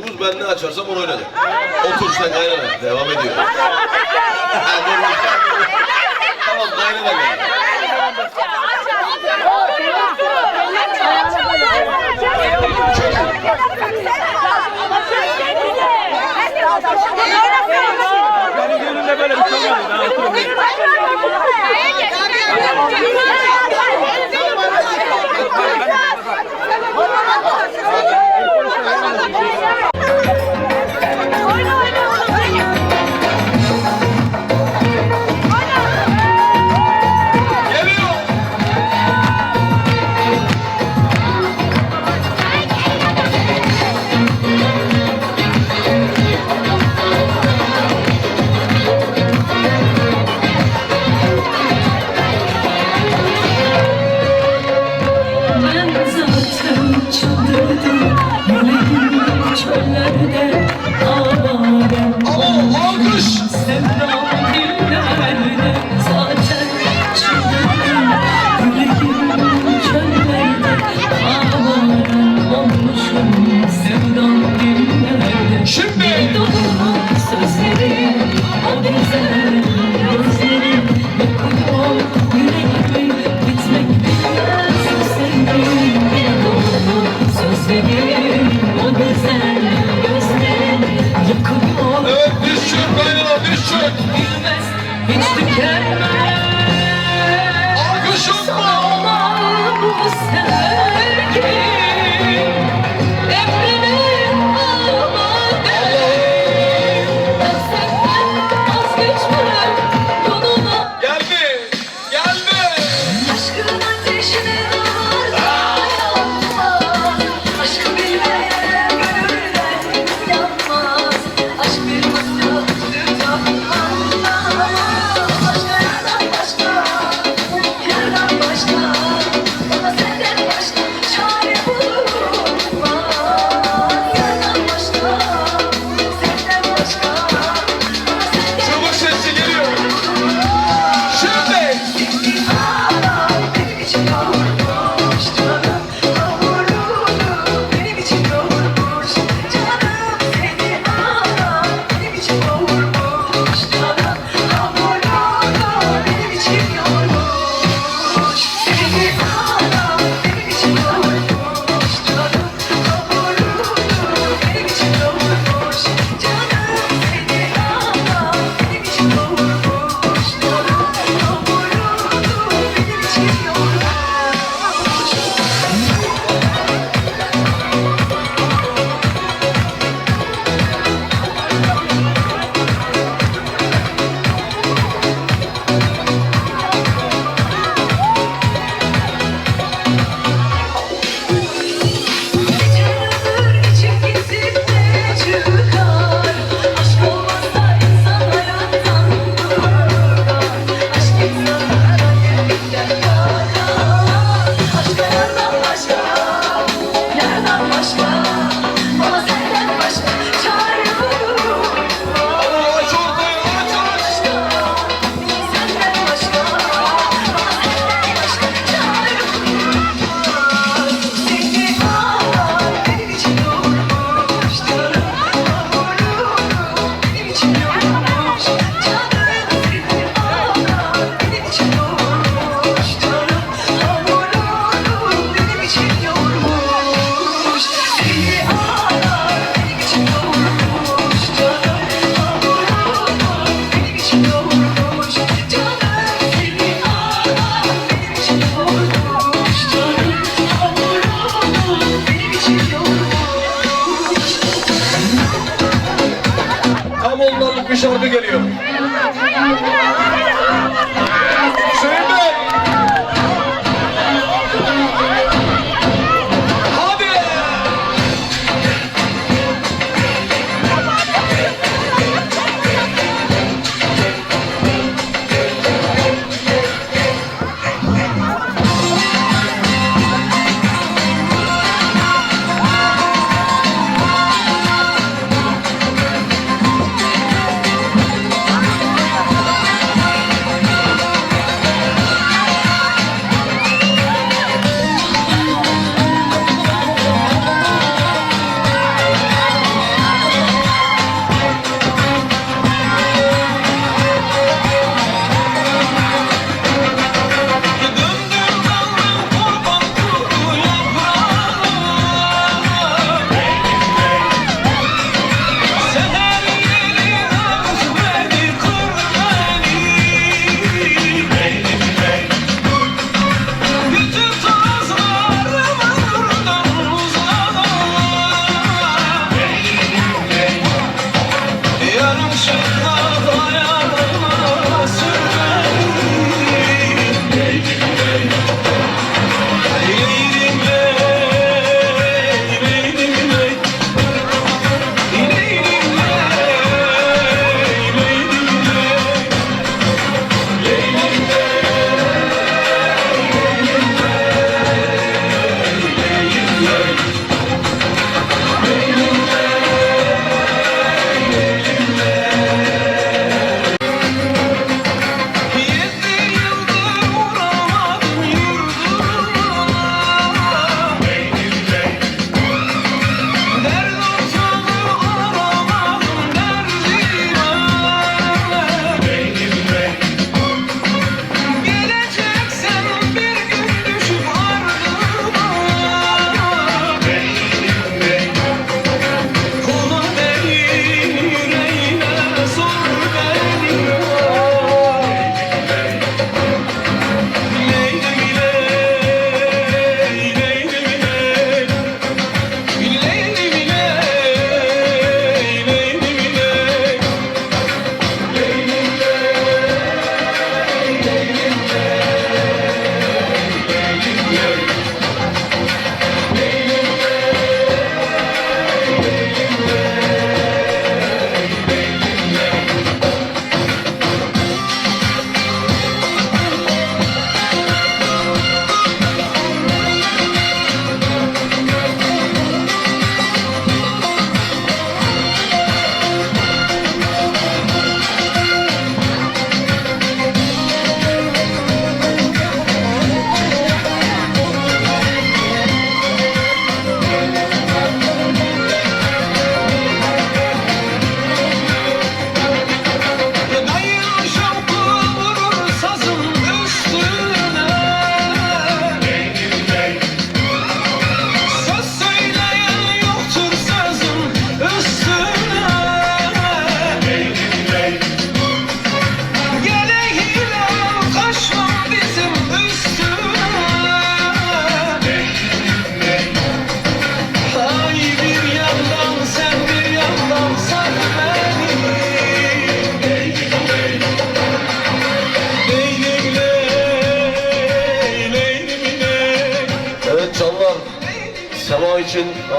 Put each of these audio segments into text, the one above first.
Domuz ben ne açarsam onu oynadı. Otur sen kaynana. Devam ediyor. tamam kaynana gel. Benim gönlümde böyle bir şey olmadı. Ben oturmayayım. Ben எந்த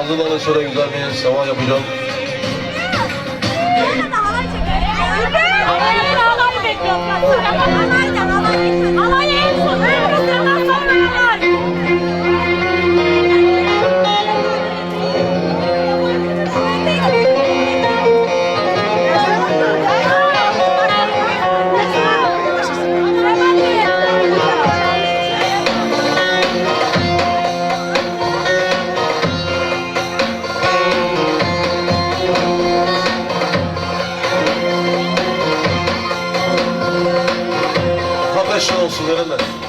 아무거나 소리 인간의 상황에 비전 Thank you. Muchas gracias.